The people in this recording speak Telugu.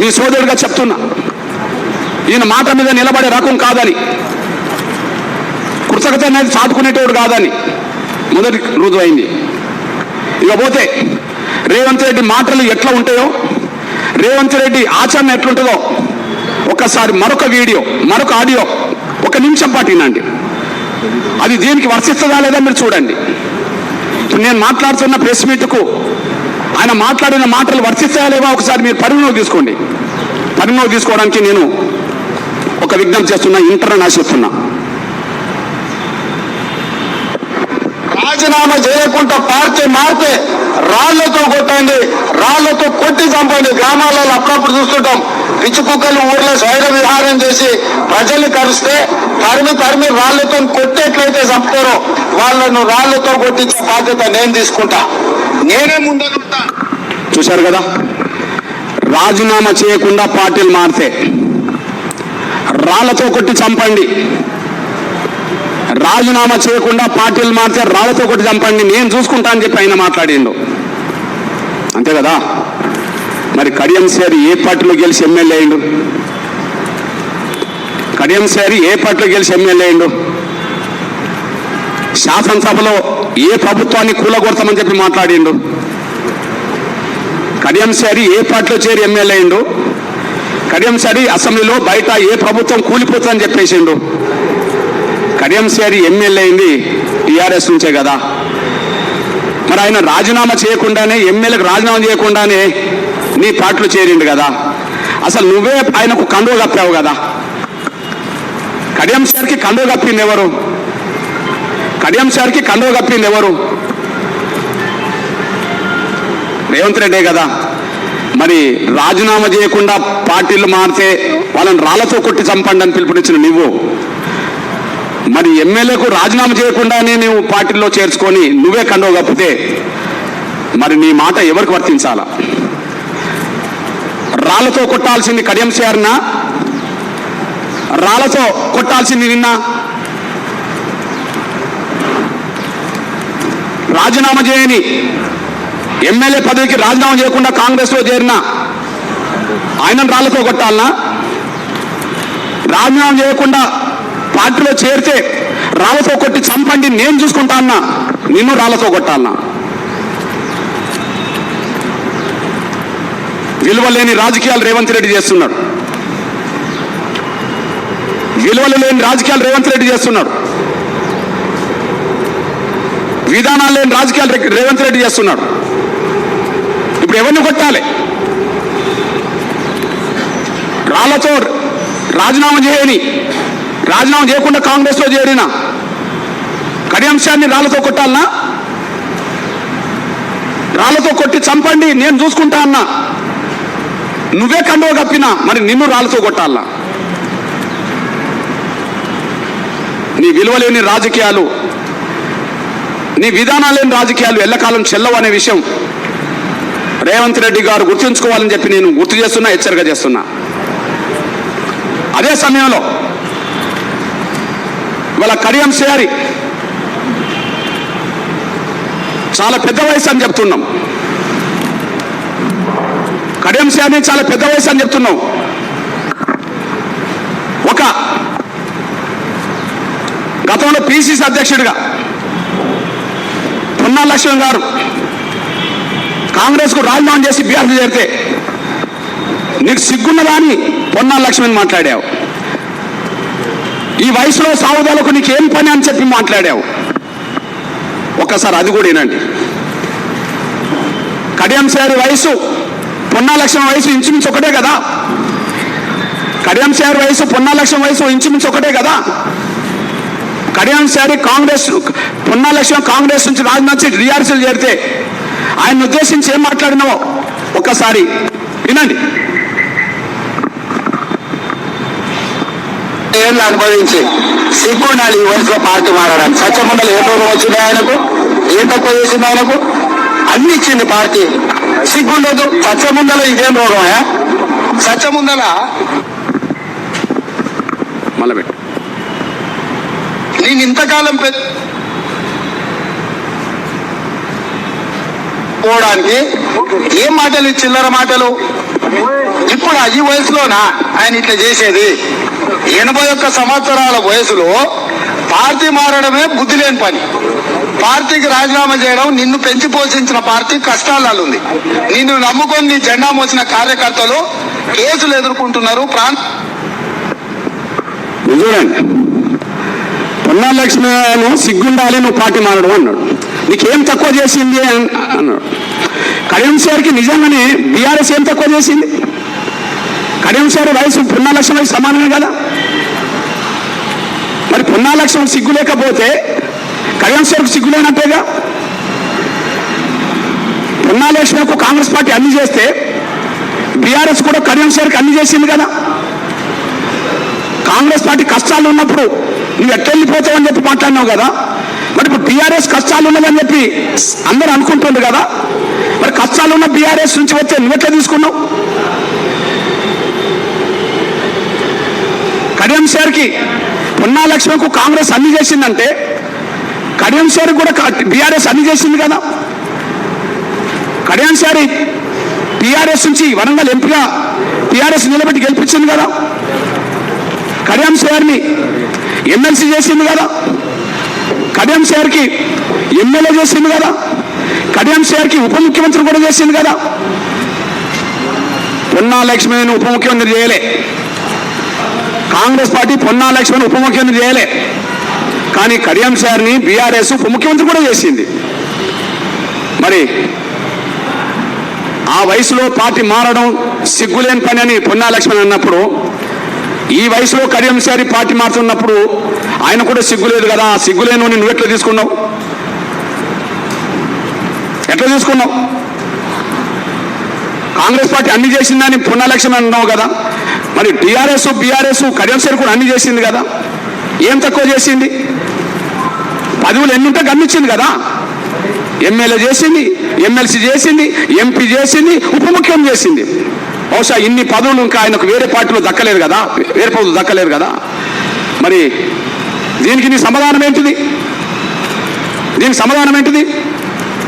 మీ సోదరుడిగా చెప్తున్నా. ఈయన మాట మీద నిలబడే రకం కాదని కృతజ్ఞత అనేది చాటుకునేటోడు కాదని మొదటి రుజువైంది ఇకపోతే రేవంత్ రెడ్డి మాటలు ఎట్లా ఉంటాయో రేవంత్ రెడ్డి ఆచరణ ఎట్లుంటుందో ఒకసారి మరొక వీడియో మరొక ఆడియో ఒక నిమిషం పాటు వినండి అది దీనికి వర్తిస్తుందా లేదా మీరు చూడండి. నేను మాట్లాడుతున్న ప్రెస్ మీట్కు ఆయన మాట్లాడిన మాటలు వర్తిస్తాయా ఒకసారి మీరు పరిగణలోకి తీసుకోండి. పరిగణలోకి తీసుకోవడానికి నేను ఒక విజ్ఞప్తి చేస్తున్నా ఇంటర్ ఆశిస్తున్నా రాజీనామా చేయకుండా పార్టీ మారితే రాళ్ళతో కొట్టండి రాళ్ళతో కొట్టి చంపండి. గ్రామాలలో అప్పుడప్పుడు చూస్తుంటాం పిచ్చి కుక్కలు ఊర్లో స్వైర విహారం చేసి ప్రజల్ని కరిస్తే తరిమి తరిమి రాళ్ళతో కొట్టేట్లయితే చంపుతారో వాళ్ళను రాళ్ళతో కొట్టించే బాధ్యత నేను తీసుకుంటా. నేనే ముందడుగుతా. చూశారు కదా? రాజీనామా చేయకుండా పార్టీలు మారితే రాళ్ళతో కొట్టి చంపండి. రాజీనామా చేయకుండా పార్టీలు మారితే రాళ్ళతో కొట్టి చంపండి. నేను చూసుకుంటా అని చెప్పి ఆయన మాట్లాడిండు. అంతే కదా? మరి కడియం సేరి ఏ పార్టీలో గెలిచి ఎమ్మెల్యే అయిండు? కడియం సేరి ఏ పార్టీలో గెలిచి ఎమ్మెల్యే అయిండు? శాసనసభలో ఏ ప్రభుత్వాన్ని కూలగొడతామని చెప్పి మాట్లాడిండు. కడియం సారి ఏ పార్టీలో చేరి ఎమ్మెల్యే అయిండు. కడియం సారి అసెంబ్లీలో బయట ఏ ప్రభుత్వం కూలిపోతుందని చెప్పేసిండు. కడియం సారి ఎమ్మెల్యే అయింది టీఆర్ఎస్ నుంచే కదా. మరి ఆయన రాజీనామా చేయకుండానే ఎమ్మెల్యేకి రాజీనామా చేయకుండానే నీ పార్టీలో చేరిండు కదా. అసలు నువ్వే ఆయనకు కండువ కప్పావు కదా. కడియం సార్కి కండువ కప్పింది ఎవరు? కడియం సార్కి కండువ కప్పింది ఎవరు? రేవంత్ రెడ్డే కదా. మరి రాజీనామా చేయకుండా పార్టీలు మారితే వాళ్ళని రాళ్ళతో కొట్టి చంపండి అని పిలుపునిచ్చిన నువ్వు. మరి ఎమ్మెల్యేకు రాజీనామా చేయకుండానే నువ్వు పార్టీలో చేర్చుకొని నువ్వే కండువ కప్పితే మరి నీ మాట ఎవరికి వర్తించాలా? రాళ్ళతో కొట్టాల్సింది కడియం చేరినా రాళ్ళతో కొట్టాల్సింది నిన్నా రాజీనామా చేయని ఎమ్మెల్యే పదవికి రాజీనామా చేయకుండా కాంగ్రెస్లో చేరిన ఆయనను రాళ్ళతో కొట్టాలనా? రాజీనామా చేయకుండా పార్టీలో చేరితే రాళ్ళతో కొట్టి చంపండి నేను చూసుకుంటా అన్నా. నిన్ను రాళ్ళతో కొట్టాలనా? విలువలేని రాజకీయాలు రేవంత్ రెడ్డి చేస్తున్నాడు. విలువలు లేని రాజకీయాలు రేవంత్ రెడ్డి చేస్తున్నాడు. విధానాలు లేని రాజకీయాలు రేవంత్ రెడ్డి చేస్తున్నాడు. ఇప్పుడు ఎవరిని కొట్టాలి? రాళ్ళతో రాజీనామా చేయని రాజీనామా చేయకుండా కాంగ్రెస్లో చేరిన కడియాంశాన్ని రాళ్ళతో కొట్టాలనా? రాళ్ళతో కొట్టి చంపండి నేను చూసుకుంటా అన్నా. నువ్వే కండువ కప్పినా మరి నిన్ను రాళ్ళతో కొట్టాలా నీ విలువలేని రాజకీయాలు నీ విధానాలు లేని రాజకీయాలు ఎల్లకాలం చెల్లవు అనే విషయం రేవంత్ రెడ్డి గారు గుర్తుంచుకోవాలని చెప్పి నేను గుర్తు చేస్తున్నా హెచ్చరిక చేస్తున్నా. అదే సమయంలో ఇవాళ కడియం సేయారి చాలా పెద్ద వయసు అని చెప్తున్నాం. కడియం సేరి చాలా పెద్ద వయసు అని చెప్తున్నాం. ఒక గతంలో పిసిసి అధ్యక్షుడిగా పొన్నా లక్ష్మణ్ గారు. కాంగ్రెస్కు రాజీనామా చేసి బీఆర్పీ చేరితే నీకు సిగ్గున్నదా అని పొన్నా లక్ష్మణ్ మాట్లాడావు. ఈ వయసులో సాగుదలకు నీకేం పని అని చెప్పి మాట్లాడావు. ఒక్కసారి అది కూడా వినండి. కడియంశారి వయసు పొన్నా వయసు ఇంచుమించు ఒకటే కదా. కడియంశారి వయసు పొన్నా వయసు ఇంచుమించు ఒకటే కదా. కడియం సారి కాంగ్రెస్ పొన్నా లక్ష్మణ్ కాంగ్రెస్ నుంచి రాజనాథ్ రియార్సల్ చేరితే ఆయన ఉద్దేశించి ఏం మాట్లాడినావో ఒక్కసారి వినండి. ఏళ్ళు అనుభవించి? సిగ్గుండాలి ఈ వయసులో పార్టీ మారడానికి సత్యమండలి ఏ రోగం వచ్చింది ఆయనకు? ఏ తక్కువ చేసింది ఆయనకు? అన్ని ఇచ్చింది పార్టీ. సిగ్గుండదు. సత్యముందల ఇదేం రోగమా సత్యముందల మళ్ళీ నేను ఇంతకాలం పె పోవడానికి ఏం మాటలు చిల్లర మాటలు? ఇప్పుడు ఈ వయసులోనా? ఆయన ఇట్లా చేసేది. ఎనభై ఒక్క సంవత్సరాల వయసులో పార్టీ మారడమే బుద్ధి లేని పని. పార్టీకి రాజీనామా చేయడం నిన్ను పెంచి పోషించిన పార్టీ కష్టాలలో ఉంది నిన్ను నమ్ముకొని నీ జెండా మోసిన కార్యకర్తలు కేసులు ఎదుర్కొంటున్నారు ప్రాంత ఇది చూడండి సిగ్గుండాలి నువ్వు పార్టీ మారడం అన్నాడు. నీకేం తక్కువ చేసింది అన్నాడు. కడియం సార్కి నిజంగానే బీఆర్ఎస్ ఏం తక్కువ చేసింది? కడియం సార్ వయసు పొన్నా వయసు సమానమే కదా? మరి పొన్నా సిగ్గు లేకపోతే కడియం సార్కు సిగ్గు లేనట్టేగా? పొన్నా కాంగ్రెస్ పార్టీ అన్ని చేస్తే బీఆర్ఎస్ కూడా కడియం సార్కి అన్ని చేసింది కదా? కాంగ్రెస్ పార్టీ కష్టాలు ఉన్నప్పుడు నువ్వు ఎట్లా అని చెప్పి మాట్లాడినావు కదా? మరి ఇప్పుడు బీఆర్ఎస్ కష్టాలు ఉన్నదని చెప్పి అందరూ అనుకుంటుండ్రు కదా? మరి కష్టాలు ఉన్న బీఆర్ఎస్ నుంచి వచ్చే నువ్వు ఎట్లా తీసుకున్నావు? కడియం సార్కి పొన్నా లక్ష్మణ్కు కాంగ్రెస్ అన్ని చేసిందంటే కడియం సార్ కూడా బీఆర్ఎస్ అన్ని చేసింది కదా? కడియం సారి టీఆర్ఎస్ నుంచి వరంగల్ ఎంపీగా టీఆర్ఎస్ నిలబెట్టి గెలిపించింది కదా? కడియం సార్ని ఎమ్మెల్సీ చేసింది కదా. కడియం సార్కి ఎమ్మెల్యే చేసింది కదా. కడియం సార్కి ఉప ముఖ్యమంత్రి కూడా చేసింది కదా. పొన్నా లక్ష్మణ్ ఉప ముఖ్యమంత్రి చేయలే. కాంగ్రెస్ పార్టీ పొన్నా లక్ష్మణ్ ఉప ముఖ్యమంత్రి చేయలే. కానీ కడియం సార్ని బీఆర్ఎస్ ఉప ముఖ్యమంత్రి కూడా చేసింది. మరి ఆ వయసులో పార్టీ మారడం సిగ్గులేని పని అని పొన్నా లక్ష్మణ్ అన్నప్పుడు ఈ వయసులో కడియం పార్టీ మారుతున్నప్పుడు ఆయన కూడా సిగ్గులేదు కదా ఆ సిగ్గులేను నువ్వు ఎట్లా తీసుకున్నావు? ఎట్లా తీసుకున్నావు? కాంగ్రెస్ పార్టీ అన్ని చేసిందని పునఃలక్ష్యం అన్నావు కదా. మరి టీఆర్ఎస్ బీఆర్ఎస్ కడియం కూడా అన్ని చేసింది కదా. ఏం తక్కువ చేసింది? పదవులు ఎన్ని ఉంటే గమ్మించింది కదా. ఎమ్మెల్యే చేసింది ఎమ్మెల్సీ చేసింది ఎంపీ చేసింది ఉప ముఖ్యం చేసింది. బహుశా ఇన్ని పదవులు ఇంకా ఆయనకు వేరే పార్టీలో దక్కలేదు కదా? వేరే పదవులు దక్కలేదు కదా? మరి దీనికి నీ సమాధానం ఏంటిది? దీనికి సమాధానం ఏంటిది?